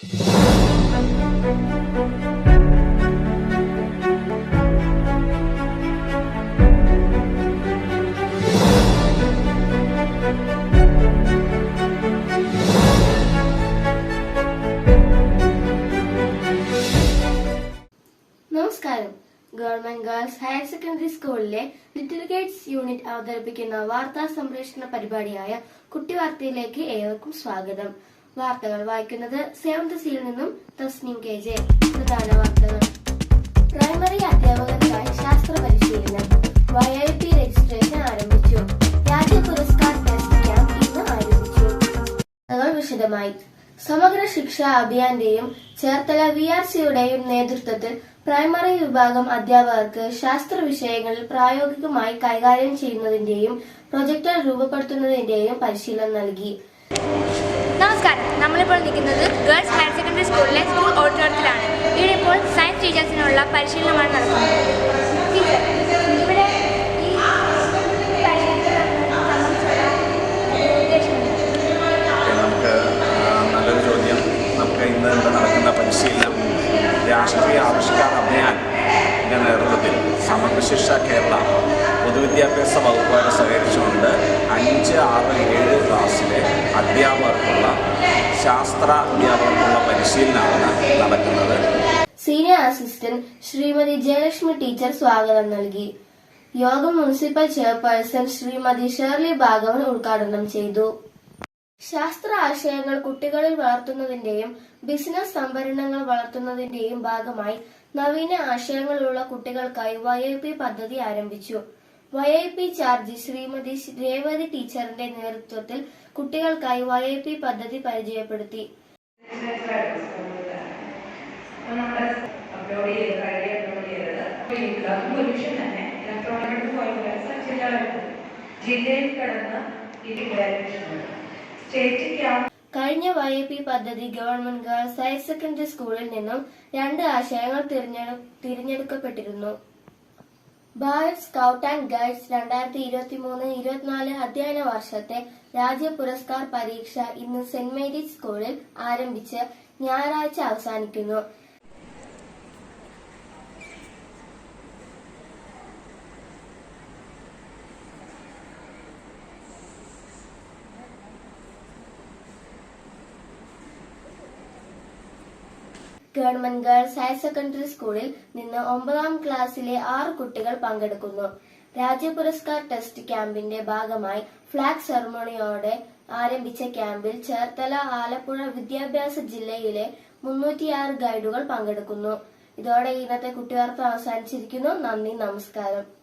നമസ്കാരം. Government girls higher secondary സ്കൂളിലെ little kites unit അവതരിപ്പിക്കുന്ന വാർത്താ സംപ്രേഷണ പരിപാടിയായ കുട്ടി വാർത്തയിലേക്ക് ഏവർക്കും സ്വാഗതം. വാർത്തകൾ വായിക്കുന്നത് സെവന്ത് സിയിൽ നിന്നും തസ്നിം കെ ജെ. പ്രധാന വാർത്തകൾ. പ്രൈമറി അധ്യാപകർക്കായി ശാസ്ത്ര പരിശീലനം. വൈ രജിസ്ട്രേഷൻ ആരംഭിച്ചു. രാജ്യ പുരസ്കാർ ടെസ്റ്റ് ക്യാമ്പ് ഇന്ന് ആരംഭിച്ചു. വിശദമായി. സമഗ്ര ശിക്ഷ അഭിയാന്റെയും ചേർത്തല വി ആർ സിയുടെയും നേതൃത്വത്തിൽ പ്രൈമറി വിഭാഗം അധ്യാപകർക്ക് ശാസ്ത്ര വിഷയങ്ങളിൽ പ്രായോഗികമായി കൈകാര്യം ചെയ്യുന്നതിന്റെയും പ്രൊജക്ടർ രൂപപ്പെടുത്തുന്നതിന്റെയും പരിശീലനം നൽകി. നമ്മളിപ്പോൾ നിൽക്കുന്നത് ഗേൾസ് ഹയർ സെക്കൻഡറി സ്കൂളിലെ സ്കൂൾ ഓഡിറ്റോറിയത്തിലാണ്. ഇവിടെ ഇപ്പോൾ സയൻസ് ടീച്ചേഴ്സിനുള്ള പരിശീലനമാണ് നടക്കുന്നത്. ശിക്ഷ കേരള പൊതുവിദ്യാഭ്യാസ വകുപ്പുമായിട്ട് സഹകരിച്ചുകൊണ്ട് അഞ്ച് ആറ് ഏഴ് ക്ലാസ്സിലെ അധ്യാപകർക്കുള്ള ശാസ്ത്ര അധ്യാപകർക്കുള്ള പരിശീലനമാണ് നടക്കുന്നത് senior assistant Shrimati Jayalakshmi teacher സ്വാഗതം നൽകി. യോഗം municipal chairperson Shrimati Shirley Bhagavan ഉദ്ഘാടനം ചെയ്തു. ശാസ്ത്ര ആശയങ്ങൾ കുട്ടികളിൽ വളർത്തുന്നതിന്റെയും ബിസിനസ് സംഭരണങ്ങൾ വളർത്തുന്നതിന്റെയും ഭാഗമായി നവീന ആശയങ്ങളുള്ള കുട്ടികൾക്കായി വൈ പദ്ധതി ആരംഭിച്ചു. Y I P charge Shrimati Revathi ടീച്ചറിന്റെ നേതൃത്വത്തിൽ കുട്ടികൾക്കായി വൈ ഐ പി പദ്ധതി പരിചയപ്പെടുത്തി. കഴിഞ്ഞ വൈ ഐ പി പദ്ധതി ഗവൺമെന്റ് ഗേൾസ് ഹയർ സെക്കൻഡറി സ്കൂളിൽ നിന്നും രണ്ട് ആശയങ്ങൾ തിരഞ്ഞെടുക്കപ്പെട്ടിരുന്നു. ഭാരത് സ്കൗട്ട് ആൻഡ് ഗൈഡ്സ് രണ്ടായിരത്തി ഇരുപത്തി മൂന്ന് ഇരുപത്തിനാല് അധ്യയന വർഷത്തെ രാജ്യ പുരസ്കാർ പരീക്ഷ ഇന്ന് സെന്റ് മേരീസ് സ്കൂളിൽ ആരംഭിച്ച് ഞായറാഴ്ച അവസാനിക്കുന്നു. ഗവൺമെന്റ് ഗേൾസ് ഹയർ സെക്കൻഡറി സ്കൂളിൽ നിന്ന് ഒമ്പതാം ക്ലാസ്സിലെ ആറ് കുട്ടികൾ പങ്കെടുക്കുന്നു. രാജ്യ പുരസ്കാർ ടെസ്റ്റ് ക്യാമ്പിന്റെ ഭാഗമായി ഫ്ലാഗ് സെറമണിയോടെ ആരംഭിച്ച ക്യാമ്പിൽ ചേർത്തല ആലപ്പുഴ വിദ്യാഭ്യാസ ജില്ലയിലെ മുന്നൂറ്റിയാറ് ഗൈഡുകൾ പങ്കെടുക്കുന്നു. ഇതോടെ ഇന്നത്തെ കുട്ടിവാർത്ത അവസാനിച്ചിരിക്കുന്നു. നന്ദി നമസ്കാരം.